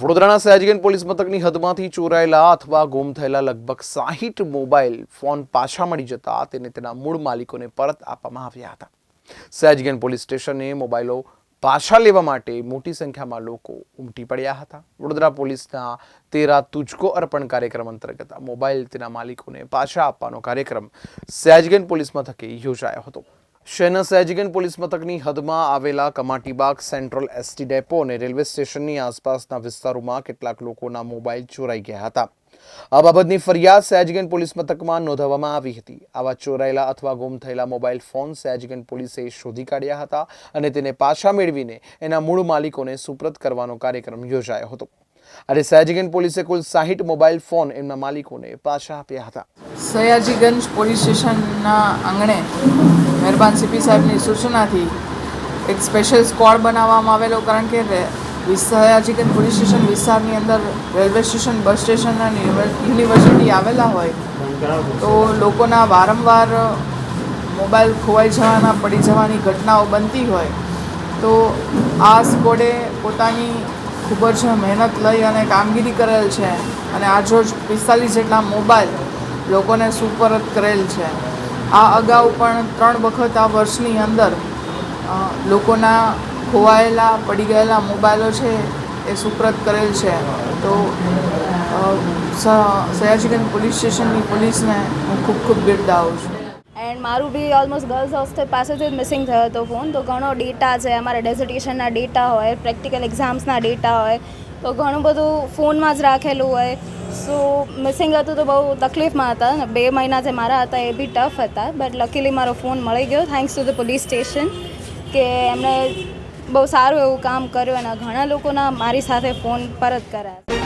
વડોદરાના સયાજીગંજ પોલીસ મથકની હદમાંથી ચોરાયેલા અથવા ગુમ થયેલા લગભગ સાહીઠ મોબાઈલ ફોન પાછા મળી જતા તેને તેના મૂળ માલિકોને પરત આપવામાં આવ્યા હતા. સયાજીગંજ પોલીસ સ્ટેશને મોબાઈલો પાછા લેવા માટે મોટી સંખ્યામાં લોકો ઉમટી પડ્યા હતા. વડોદરા પોલીસના તેરા તુજકો અર્પણ કાર્યક્રમ અંતર્ગત મોબાઈલ તેના માલિકોને પાછા આપવાનો કાર્યક્રમ સયાજીગંજ પોલીસ મથકે યોજાયો હતો. શહેરના સયાજીગંજ પોલીસ મથકની હદમાં આવેલા કમાટીબાગ સેન્ટ્રલ એસટી ડેપો અને રેલવે સ્ટેશનની આસપાસના વિસ્તારોમાં કેટલાક લોકોના મોબાઈલ ચોરાઈ ગયા હતા. આ બાબતની ફરિયાદ સયાજીગંજ પોલીસ મથકમાં નોંધાવવામાં આવી હતી. આવા ચોરાયેલા અથવા ગુમ થયેલા મોબાઈલ ફોન સયાજીગંજ પોલીસે શોધી કાઢ્યા હતા અને તેને પાછા મેળવીને એના મૂળ માલિકોને સુપ્રત કરવાનો કાર્યક્રમ યોજાયો હતો. અને સયાજીગંજ પોલીસે કુલ સાહીઠ મોબાઈલ ફોન એમના માલિકોને પાછા આપ્યા હતા. સયાજીગંજ પોલીસ સ્ટેશનના આંગણે મહેરબાન સીપી સાહેબની સૂચનાથી એક સ્પેશિયલ સ્કોડ બનાવવામાં આવેલો કારણ કે સયાજીગંજ પોલીસ સ્ટેશન વિસ્તારની અંદર રેલવે સ્ટેશન, બસ સ્ટેશન અને યુનિવર્સિટી આવેલા હોય તો લોકોના વારંવાર મોબાઈલ ખોવાઈ જવાના, પડી જવાની ઘટનાઓ બનતી હોય તો આ સ્કોડે પોતાની ખૂબ જ મહેનત લઈ અને કામગીરી કરેલ છે અને આજરોજ પિસ્તાલીસ જેટલા મોબાઈલ લોકોને સુપરત કરેલ છે. આ અગાઉ પણ ત્રણ વખત આ વર્ષની અંદર લોકોના ખોવાયેલા, પડી ગયેલા મોબાઈલો છે એ સુપ્રત કરેલ છે. તો સયાજીગંજ પોલીસ સ્ટેશનની પોલીસને હું ખૂબ ખૂબ બિરદાવું છું. એન્ડ મારું બી ઓલમોસ્ટ ગર્લ્સ હોસ્ટેલ પાસેથી જ મિસિંગ થયો હતો ફોન. તો ઘણો ડેટા છે, અમારા ડેઝર્ટેશનના ડેટા હોય, પ્રેક્ટિકલ એક્ઝામ્સના ડેટા હોય, તો ઘણું બધું ફોનમાં જ રાખેલું હોય. સો મિસિંગ હતું તો બહુ તકલીફમાં હતા બે મહિના જે મારા હતા એ બી ટફ હતા. બટ લકીલી મારો ફોન મળી ગયો thanks to the police station કે એમણે બહુ સારું એવું કામ કર્યું અને ઘણા લોકોના મારી સાથે ફોન પરત કર્યા.